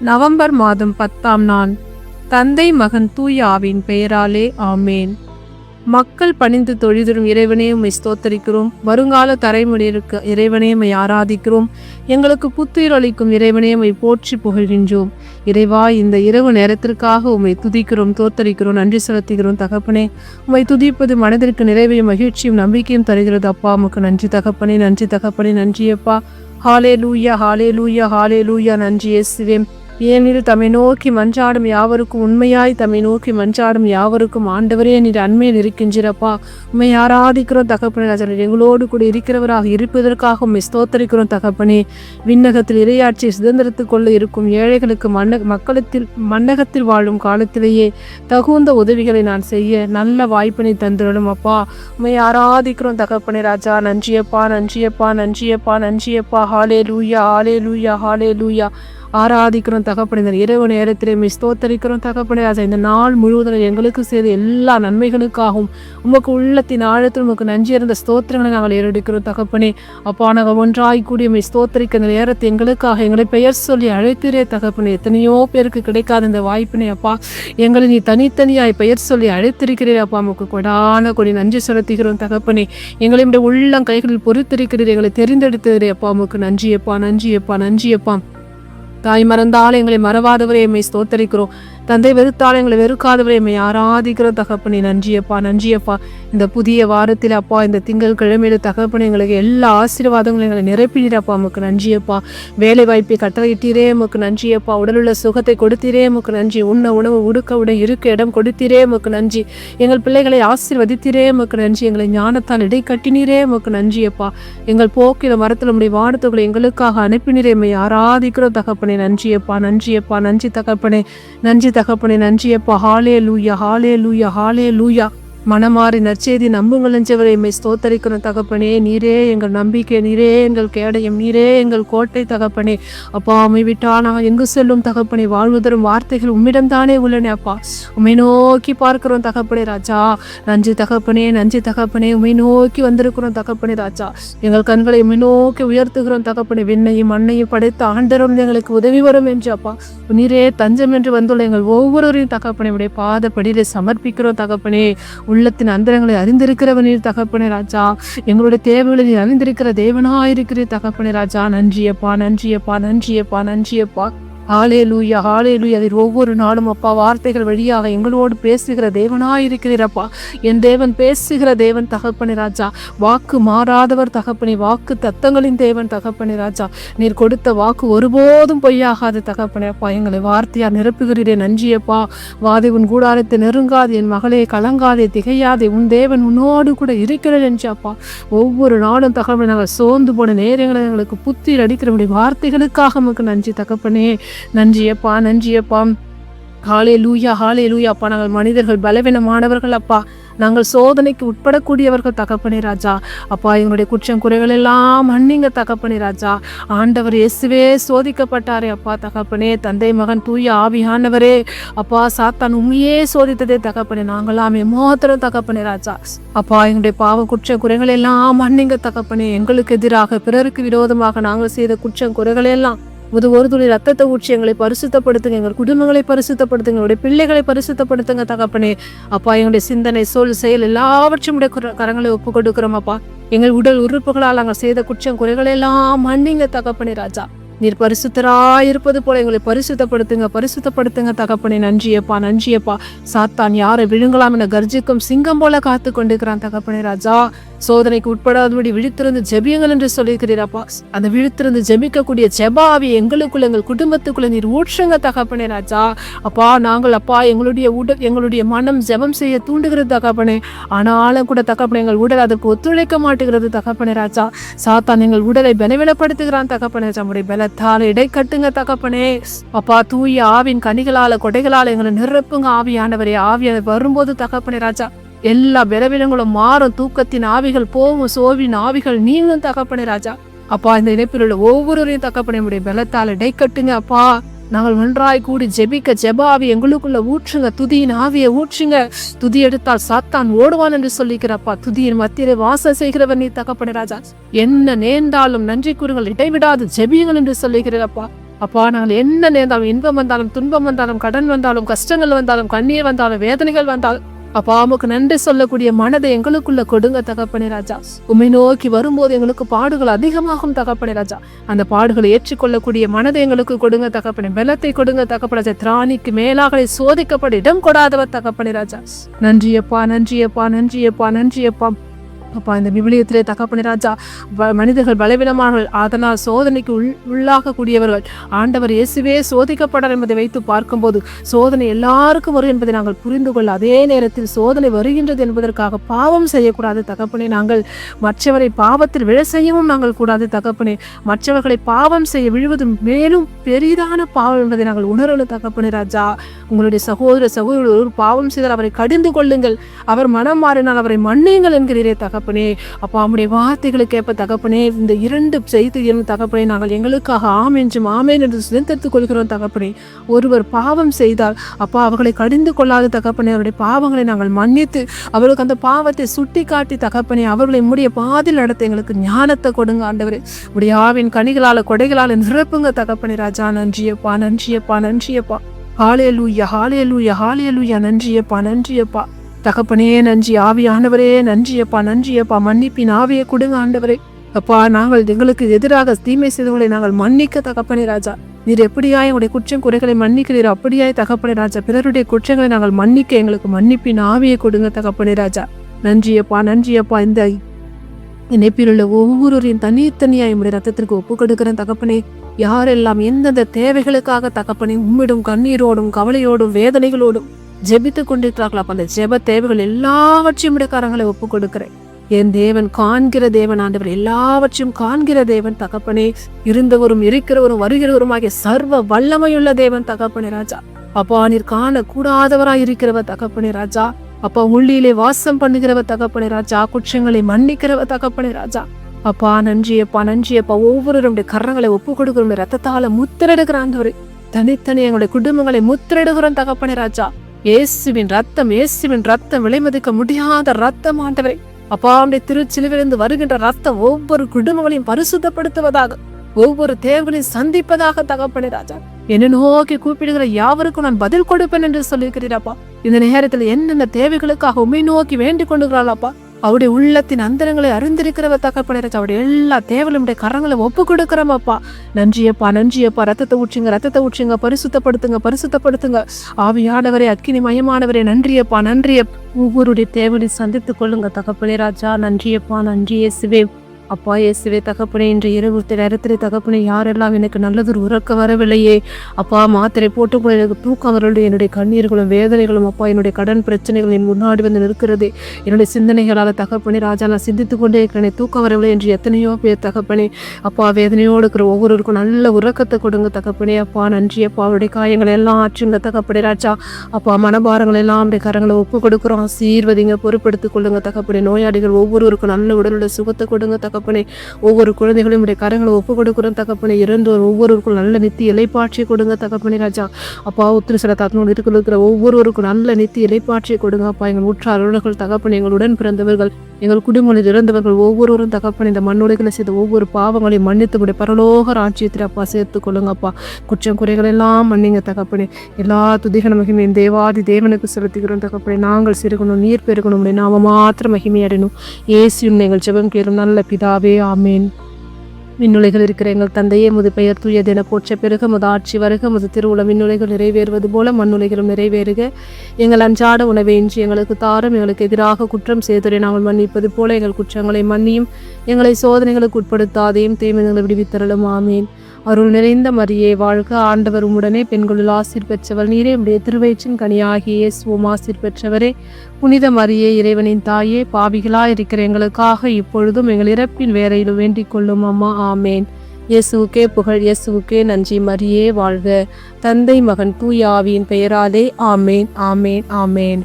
November மாதம் பத்தாம் நாள். தந்தை மகன் தூய ஆவின் பெயராலே ஆமேன். மக்கள் பணிந்து தொழுதிடும் இறைவனே உம்மை ஸ்தோத்தரிக்கிறோம். வருங்கால தலைமுறையிற்கு இறைவனே உம்மை ஆராதிக்கிறோம். எங்களுக்கு புத்துயிர் அளிக்கும் இறைவனே உம்மை போற்றி புகழ்கின்றோம். இறைவா இந்த இரவு நேரத்திற்காக உம்மை துதிக்கிறோம் தோத்தரிக்கிறோம் நன்றி செலுத்துகிறோம் தகப்பனே. உம்மை துதிப்பது மனதிற்கு நிறைவையும் மகிழ்ச்சியும் நம்பிக்கையும் தருகிறது. அப்பா உமக்கு நன்றி தகப்பனே நன்றி தகப்பனே நன்றியப்பா. ஹாலே லூயா ஹாலே லூயா ஹாலே லூயா நன்றி இயேசுவே. ஏனெனில் தம்மை நோக்கி மன்றாடும் யாவருக்கும் உண்மையாய் தம்மை நோக்கி மன்றாடும் யாவருக்கும் ஆண்டவரே நீர் அண்மையில் இருக்கின்றப்பா உண்மை ஆராதிக்கிறோம் தகப்பனே ராஜா எங்களோடு கூட இருக்கிறவராக இருப்பதற்காக உண்மை ஸ்தோத்தரிக்கிறோம் தகப்பனே. விண்ணகத்தில் இரையாட்சி சுதந்திரத்துக்கொள்ள இருக்கும் ஏழைகளுக்கு மன்ன மக்களத்தில் மன்னகத்தில் வாழும் காலத்திலேயே தகுந்த உதவிகளை நான் செய்ய நல்ல வாய்ப்பினை தந்துடணும் அப்பா. உண்மை ஆராதிக்கிறோம் தகப்பனே ராஜா. நன்றியப்பா நன்றியப்பா நன்றியப்பா நன்றியப்பா. ஹாலே லூயா ஹாலே லூயா ஹாலே லூயா ஆராதிக்கிறோம் தகப்பனே. இந்த இரவு நேரத்திலே ஸ்தோத்தரிக்கிறோம் தகப்பனே. ராஜா இந்த நாள் முழுவதும் எங்களுக்கு செய்த எல்லா நன்மைகளுக்காகவும் உமக்கு உள்ளத்தின் ஆழத்தில் உமக்கு நன்றி இருந்த ஸ்தோத்திரங்களை நாங்கள் ஏறெடுக்கிறோம் தகப்பனே. அப்பா நாங்கள் ஒன்றாய் கூடிய மிஸ் ஸ்தோத்தரிக்க இந்த நேரத்தை எங்களுக்காக எங்களை பெயர் சொல்லி அழைத்திரே தகப்பனே. எத்தனையோ பேருக்கு கிடைக்காத இந்த வாய்ப்பினை அப்பா எங்களை நீ தனித்தனியாய் பெயர் சொல்லி அழைத்திருக்கிறீர் அப்பா. உமக்கு கொடான கொடி நன்றி செலுத்துகிறோம் தகப்பனே. எங்களை உள்ளம் கைகளில் பொறுத்திருக்கிறீர் எங்களை தெரிந்தெடுத்ததே அப்பா. உமக்கு நன்றியப்பா நன்றியப்பா நன்றியப்பா. தாய் மறந்தால் எங்களை மறவாதவரே எம்மை ஸ்தோத்தரிக்கிறோம். தந்தை வெறுத்தால் எங்களை வெறுக்காதவரை. எம்மை ஆராதிக்கிற தகப்பனே நன்றியப்பா நன்றியப்பா. இந்த புதிய வாரத்தில் அப்பா இந்த திங்கள் கிழமையில தகப்பனே எங்களுக்கு எல்லா ஆசீர்வாதங்களும் எங்களை நிரப்பினீரப்பா. உமக்கு நன்றியப்பா. வேலை வாய்ப்பை கட்டளையிட்டீரே உமக்கு நன்றியப்பா. உடலுள்ள சுகத்தை கொடுத்தீரே உமக்கு நன்றி. உண்ண உணவு உடுக்க உட இருக்க இடம் கொடுத்தீரே உமக்கு நன்றி. எங்கள் பிள்ளைகளை ஆசீர்வதித்தீரே உமக்கு நன்றி. எங்களை ஞானத்தால் இடை கட்டினீரே உமக்கு நன்றியப்பா. எங்கள் போக்கில மரத்தில் நம்முடைய வானத்துகளை எங்களுக்காக அனுப்பினீரே எம்மை ஆராதிக்கிறோம் தகப்பனே நன்றியப்பா நன்றியப்பா நன்றி தகப்பனே நன்றி தகப்பனே நன்றியப்பா. ஹாலே லூயா ஹாலே லூயா ஹாலே லூயா மனமாறி நற்செய்தி நம்புங்கள் நெஞ்சவரை. எம்மை ஸ்தோத்தரிக்கிறோம் தகப்பனே நீரே எங்கள் நம்பிக்கை நீரே எங்கள் கேடயம் நீரே எங்கள் கோட்டை தகப்பனே. அப்பா அம்மை விட்டா நான் எங்கு செல்லும் தகப்பனே? வாழ்வு தரும் வார்த்தைகள் உம்மிடம்தானே உள்ளனே அப்பா. உமை நோக்கி பார்க்கிறோம் தகப்பனே ராஜா. நன்றி தகப்பனே நன்றி தகப்பனே. உமை நோக்கி வந்திருக்கிறோம் தகப்பனே ராஜா. எங்கள் கண்களை உம்மை நோக்கி உயர்த்துகிறோம் தகப்பனே. விண்ணையும் மண்ணையும் படைத்த ஆண்டரும் எங்களுக்கு உதவி வரும் என்று அப்பா. நீரே தஞ்சம் என்று வந்துள்ள எங்கள் ஒவ்வொருவரையும் தகப்பனே உடைய பாதப்படியிலே சமர்ப்பிக்கிறோம் தகப்பனே. உள்ளத்தின் அந்தரங்களை அறிந்திருக்கிறவன் நீர் தகப்பனே ராஜா. எங்களுடைய தேவைகளை நீர் அறிந்திருக்கிற தேவனாயிருக்கிற தகப்பனே ராஜா. நன்றியப்பா நன்றியப்பா நன்றியப்பா நன்றியப்பா. ஹாலே லூயா ஹாலே லூயா அதில் ஒவ்வொரு நாளும் அப்பா வார்த்தைகள் வழியாக எங்களோடு பேசுகிற தேவனாயிருக்கிறீரப்பா. என் தேவன் பேசுகிற தேவன் தகப்பனி ராஜா. வாக்கு மாறாதவர் தகப்பனி வாக்கு தத்தங்களின் தேவன் தகப்பனி ராஜா. நீர் கொடுத்த வாக்கு ஒருபோதும் பொய்யாகாது தகப்பனே அப்பா. எங்களை வார்த்தையார் நிரப்புகிறீரே நன்றியப்பா. வாதை உன் கூடாரத்தை நெருங்காது என் மகளே கலங்காதே திகையாதே. உன் தேவன் உன்னோடு கூட இருக்கிறது நன்றியாப்பா ஒவ்வொரு நாளும் தகவல் நாங்கள் சோர்ந்து போன நேரங்களை எங்களுக்கு புத்தியில் அடிக்கிறபடி வார்த்தைகளுக்காக நமக்கு நன்றி தகப்பனே. நன்றியப்பா நன்றியப்பா. ஹாலே லூயா ஹாலே லூயா அப்பா. நாங்கள் மனிதர்கள் பலவீனமானவர்கள் அப்பா. நாங்கள் சோதனைக்கு உட்படக்கூடியவர்கள் தகப்பனே ராஜா. அப்பா எங்களுடைய குற்றம் குறைகள் எல்லாம் மன்னிங்க தகப்பனே ராஜா. ஆண்டவர் இயேசுவே சோதிக்கப்பட்டாரே அப்பா. தகப்பனே தந்தை மகன் தூய ஆவியானவரே. அப்பா சாத்தான் உண்மையே சோதித்ததே தகப்பனே. நாங்களாம் எமோத்திரம் தகப்பனே ராஜா. அப்பா எங்களுடைய பாவ குற்ற குறைகள் எல்லாம் மன்னிங்க தகப்பனே. எங்களுக்கு எதிராக பிறருக்கு விரோதமாக நாங்கள் செய்த குற்றம் குறைகள் எல்லாம் முது ஒரு துளி ரத்தத்தை ஊற்றி எங்களை பரிசுத்தப்படுத்துங்க. எங்கள் குடும்பங்களை பரிசுத்தப்படுத்துங்க. எங்களுடைய பிள்ளைகளை பரிசுத்தப்படுத்துங்க தகப்பனே. அப்பா எங்களுடைய சிந்தனை சொல் செயல் எல்லாவற்றும் உடைய குர- கரங்களை ஒப்பு கொடுக்குறோம் அப்பா. எங்கள் உடல் உறுப்புகளால் நாங்கள் செய்த குற்றம் குறைகளை எல்லாம் மன்னிங்க தகப்பனே ராஜா. நீர் பரிசுத்தராய் இருப்பது போல எங்களை பரிசுத்தப்படுத்துங்க பரிசுத்தப்படுத்துங்க தகப்பனே. நன்றியப்பா நன்றியப்பா சாத்தான் யாரை விழுங்கலாம் என கர்ஜிக்கும் சிங்கம் போல காத்து கொண்டிருக்கிறான் தகப்பனே ராஜா. சோதனைக்கு உட்படாதபடி விழித்திருந்து ஜெபியுங்கள் என்று சொல்லியிருக்கிறீரப்பா அந்த விழித்திருந்து ஜெபிக்கக்கூடிய ஜெபாவி எங்களுக்குள்ள எங்கள் குடும்பத்துக்குள்ள நீர் ஊற்றுங்க தகப்பனே ராஜா. அப்பா நாங்கள் அப்பா எங்களுடைய உடல் எங்களுடைய மனம் ஜெபம் செய்ய தூண்டுகிறது தகப்பனே. ஆனாலும் கூட தகப்பனே எங்கள் உடல் அதற்கு ஒத்துழைக்க மாட்டேங்கிறது தகப்பனே ராஜா. சாத்தான் எங்கள் உடலை பலவீனப்படுத்துகிறான் தகப்பனே நம்முடைய பலத்தால் இடை கட்டுங்க தகப்பனே. அப்பா தூய ஆவின் கனிகளால கொடைகளால எங்களை நிரப்புங்க ஆவியானவரே. ஆவியான வரும்போது தகப்பனே ராஜா எல்லா பலவீனங்களும் மாறும் தூக்கத்தின் ஆவிகள் போகும் சோவின் ஆவிகள் நீங்களும் தகப்பனே ராஜா. அப்பா இந்த இணைப்பில் உள்ள ஒவ்வொருவரையும் தகப்பனே உடைய பலத்தால் இடை கட்டுங்க அப்பா. நாங்கள் ஒன்றாய் கூடி ஜெபிக்க ஜெபாவி எங்களுக்குள்ள ஊற்றுங்க துதியின் ஆவியை ஊற்றுங்க. துதி எடுத்தால் சாத்தான் ஓடுவான் என்று சொல்லிக்கிறப்பா துதியின் மத்தியிலே வாசம் செய்கிறவர் நீ தகப்பட ராஜா. என்ன நேர்ந்தாலும் நன்றி கூறுங்கள் இடைவிடாது ஜெபியுங்கள் என்று சொல்லுகிறப்பா. அப்பா நாங்கள் என்ன நேர்ந்தாலும் இன்பம் வந்தாலும் துன்பம் வந்தாலும் கடன் வந்தாலும் கஷ்டங்கள் வந்தாலும் கண்ணீர் வந்தாலும் வேதனைகள் வந்தாலும் அப்பா உமக்கு நன்றி சொல்லக்கூடிய மனதை எங்களுக்குள்ள கொடுங்க தகப்பனே ராஜா. உமை நோக்கி வரும்போது எங்களுக்கு பாடுகள் அதிகமாகும் தகப்பனே ராஜா. அந்த பாடுகளை ஏற்றுக்கொள்ளக்கூடிய மனதை எங்களுக்கு கொடுங்க தகப்பனே. வெள்ளத்தை கொடுங்க தகப்பன ராஜா. திராணிக்கு மேலாக சோதிக்கப்பட இடம் கொடாதவர் தகப்பனே ராஜா. நன்றியப்பா நன்றியப்பா நன்றியப்பா நன்றியப்பா. அப்பா இந்த விவிலியத்திலே தகப்பனே ராஜா மனிதர்கள் பலவீனமானவர்கள் அதனால் சோதனைக்கு உள் உள்ளாகக்கூடியவர்கள். ஆண்டவர் இயேசுவே சோதிக்கப்படார் என்பதை வைத்து பார்க்கும்போது சோதனை எல்லாருக்கும் வரும் என்பதை நாங்கள் புரிந்து கொள்ள அதே நேரத்தில் சோதனை வருகின்றது என்பதற்காக பாவம் செய்யக்கூடாது தகப்பனே. நாங்கள் மற்றவரை பாவத்தில் விழ செய்யவும் நாங்கள் கூடாது தகப்பனே. மற்றவர்களை பாவம் செய்ய விழுவது மேலும் பெரிதான பாவம் என்பதை நாங்கள் உணரணும் தகப்பனே ராஜா. உங்களுடைய சகோதர சகோதரர் ஒரு பாவம் செய்தால் அவரை கடிந்து கொள்ளுங்கள். அவர் மனம் மாறினால் அவரை மன்னியுங்கள் என்கிறீரே தகப்பனே. அப்பா அவருடைய வார்த்தைகளை கேட்ப தகப்பனே இந்த இரண்டு செய்தியும் தகப்பனே நாங்கள் எங்களுக்காக ஆம் என்றும் ஆமேன் என்று சுதந்திரத்துக் கொள்கிறோம் தகப்பனே. ஒருவர் பாவம் செய்தால் அப்பா அவர்களை கடிந்து கொள்ளாத தகப்பனே அவருடைய பாவங்களை நாங்கள் மன்னித்து அவர்களுக்கு அந்த பாவத்தை சுட்டி காட்டி தகப்பனே அவர்களை முடிய பாதில் நடத்த எங்களுக்கு ஞானத்தை கொடுங்க ஆண்டவரே. உடைய ஆவின் கனிகளால் கொடைகளால் நிரப்புங்க தகப்பனே ராஜா. நன்றியப்பா நன்றியப்பா நன்றியப்பா ஹாலேலூயா ஹாலே லூயா நன்றியப்பா நன்றியப்பா தகப்பனே நன்றி. ஆவியானவரே நன்றியப்பா நன்றியப்பா. மன்னிப்பின் ஆவியை கொடுங்க ஆண்டவரே. அப்பா நாங்கள் எங்களுக்கு எதிராக தீமை செய்தவர்களை நாங்கள் மன்னிக்க தகப்பனே ராஜா. நீர் எப்படியாய் எங்களுடைய குற்றம் குறைகளை மன்னிக்கிறீர் அப்படியாய் தகப்பனே ராஜா. பிறருடைய குற்றங்களை நாங்கள் மன்னிக்க எங்களுக்கு மன்னிப்பின் ஆவியை கொடுங்க தகப்பனே ராஜா. நன்றியப்பா நன்றியப்பா. இந்த இணைப்பில் உள்ள ஒவ்வொருவரையும் தனித்தனியாய் உடைய ரத்தத்திற்கு ஒப்பு கொடுக்கிறேன் தகப்பனே. யாரெல்லாம் எந்தெந்த தேவைகளுக்காக தகப்பனே உம்மிடும் கண்ணீரோடும் கவலையோடும் வேதனைகளோடும் ஜெபித்து கொண்டிருக்கிறார்களோ அப்ப அந்த ஜெப தேவைகள் எல்லாவற்றையும் இடக்காரங்களை கரங்களை ஒப்பு கொடுக்கிறேன் என் தேவன் காண்கிற தேவன் ஆண்டவர் எல்லாவற்றையும் காண்கிற தேவன் தகப்பனே இருந்தவரும் இருக்கிறவரும் வருகிறவருமாகிய சர்வ வல்லமையுள்ள தேவன் தகப்பனே ராஜா. அப்பா நீர் காண கூடாதவராய் இருக்கிறவர் தகப்பனே ராஜா. அப்பா உள்ளிலே வாசம் பண்ணுகிறவர் தகப்பனே ராஜா. குற்றங்களை மன்னிக்கிறவர் தகப்பனே ராஜா. அப்பா நன்றியப்பா நன்றியப்பா ஒவ்வொருவருடைய கரங்களை ஒப்பு கொடுக்கிறோம் ரத்தத்தால முத்திரெடுக்கிறாண்டவர் தனித்தனி எங்களுடைய குடும்பங்களை முத்திரெடுகிறோம் தகப்பனே ராஜா. இயேசுவின் ரத்தம் இயேசுவின் ரத்தம் விலைமதிக்க முடியாத ரத்தம் ஆண்டவரே. அப்பா திருச்சிலுவிலிருந்து வருகின்ற ரத்தம் ஒவ்வொரு குடும்பங்களையும் பரிசுத்தப்படுத்துவதாக ஒவ்வொரு தேவைகளையும் சந்திப்பதாக தகப்பனே ராஜா. என்ன நோக்கி கூப்பிடுகிற யாவருக்கும் நான் பதில் கொடுப்பேன் என்று சொல்லியிருக்கிறீரப்பா இந்த நேரத்தில் என்னென்ன தேவைகளுக்காக உண்மை நோக்கி வேண்டிக் கொண்டுகிறாளப்பா அவருடைய உள்ளத்தின் அந்தரங்களை அறிந்திருக்கிறவ தகப்பனே அவருடைய எல்லா தேவலும் கரங்களை ஒப்பு கொடுக்குறமப்பா நன்றியப்பா நன்றியப்பா ரத்தத்தை ஊற்றுங்க ரத்தத்தை ஊற்றுங்க. பரிசுத்தப்படுத்துங்க பரிசுத்தப்படுத்துங்க. ஆவியானவரே அக்கினி மயமானவரே நன்றியப்பா நன்றியப்பா ஒவ்வொருடைய தேவனை சந்தித்துக் கொள்ளுங்க தகப்பனே ராஜா. நன்றியப்பா நன்றி இயேசுவே. அப்பா இயேசுவே தகப்பனே இன்று இரவு நேரத்தில் தகப்பனே யாரெல்லாம் எனக்கு நல்லதொரு உறக்க வரவில்லையே? அப்பா மாத்திரை போட்டு எனக்கு தூக்கம் வரவில்லை. என்னுடைய கண்ணீர்களும் வேதனைகளும் அப்பா என்னுடைய கடன் பிரச்சனைகள் என் முன்னாடி வந்து நிற்கிறது. என்னுடைய சிந்தனைகளால் தகப்பனே ராஜா நான் சிந்தித்து கொண்டே இருக்கிறேன் தூக்கம் வரவில்லை என்று எத்தனையோ பேர் தகப்பனே அப்பா வேதனையோடு இருக்கிற ஒவ்வொருவருக்கும் நல்ல உறக்கத்தை கொடுங்க தகப்பனே. அப்பா நன்றி. அப்பா அவருடைய காயங்களை எல்லாம் ஆற்றுங்க தகப்பனே ராஜா. அப்பா மனபாரங்கள் எல்லாம் அவருடைய கரங்களை ஒப்பு கொடுக்குறோம் ஆசீர்வதிங்க பொறுப்படுத்திக் கொள்ளுங்க தகப்பனே. நோயாளிகள் ஒவ்வொருவருக்கும் நல்ல உடலுடைய சுகத்தை கொடுங்க தகப்பனை. ஒவ்வொரு குழந்தைகளையும் உடைய கரங்களை ஒப்பு கொடுக்குறோம் தகப்பனை. இறந்தோர் ஒவ்வொருவருக்கும் நல்ல நித்தி இலைப்பாட்சி கொடுங்க தகப்பனை ராஜா. அப்பா உத்திர சில தத்னோடு இருக்கிற ஒவ்வொருவருக்கும் நல்ல நித்தி இலைப்பாட்சி கொடுங்க. அப்பா எங்கள் உற்றார் உறவுகள் தகப்பனை எங்களுடன் பிறந்தவர்கள் எங்கள் குடும்பங்களில் இறந்தவர்கள் ஒவ்வொருவரும் தகப்பனை இந்த மண்ணுடைகளை செய்த ஒவ்வொரு பாவங்களையும் மன்னித்து உடைய பரலோக ராஜ்யத்தில் அப்பா சேர்த்து கொள்ளுங்கப்பா குற்றம் குறைகள் எல்லாம் மன்னிங்க தகப்பனே. எல்லா துதிக மகிமையும் தேவாதி தேவனுக்கு செலுத்துகிறோம் தகப்பனே. நாங்கள் சிறுகணும் நீர் பெருகணும் உடைய நாம மாத்திரம் மகிமையடையணும். ஏசியும் எங்கள் ஜெபம் கேளும் நல்ல பிதாவே ஆமேன். விண்ணுலைகள் இருக்கிற எங்கள் தந்தையே முது பெயர் தூயதென போற்ற பிறகு முது ஆட்சி வருக முது திருவுள விண்ணுலைகள் நிறைவேறுவது போல மண்ணுலைகளும் நிறைவேறுக. எங்கள் அன்றாட உணவை இன்றி எங்களுக்கு தாரும் எங்களுக்கு எதிராக குற்றம் செய்தரை நாங்கள் மன்னிப்பது போல எங்கள் குற்றங்களை மன்னியும் எங்களை சோதனைகளுக்கு உட்படுத்தாதையும் தீமைகளை விடுவித்தரலும் ஆமேன். அருள் நிறைந்த மரியே வாழ்க ஆண்டவர் உம்முடனே. பெண்களுள் ஆசிர் பெற்றவர் நீரே. உடைய திருவயிற்றின் கனியாகிய இயேசுவும் ஆசிர் பெற்றவரே. புனித மரியே இறைவனின் தாயே பாவிகளாயிருக்கிற எங்களுக்காக இப்பொழுதும் எங்கள் இறப்பின் வேறையிலும் வேண்டிக் கொள்ளும் அம்மா ஆமேன். இயேசுவுக்கே புகழ் இயேசுவுக்கே நன்றி மரியே வாழ்க. தந்தை மகன் தூயாவியின் பெயராலே ஆமேன் ஆமேன் ஆமேன்.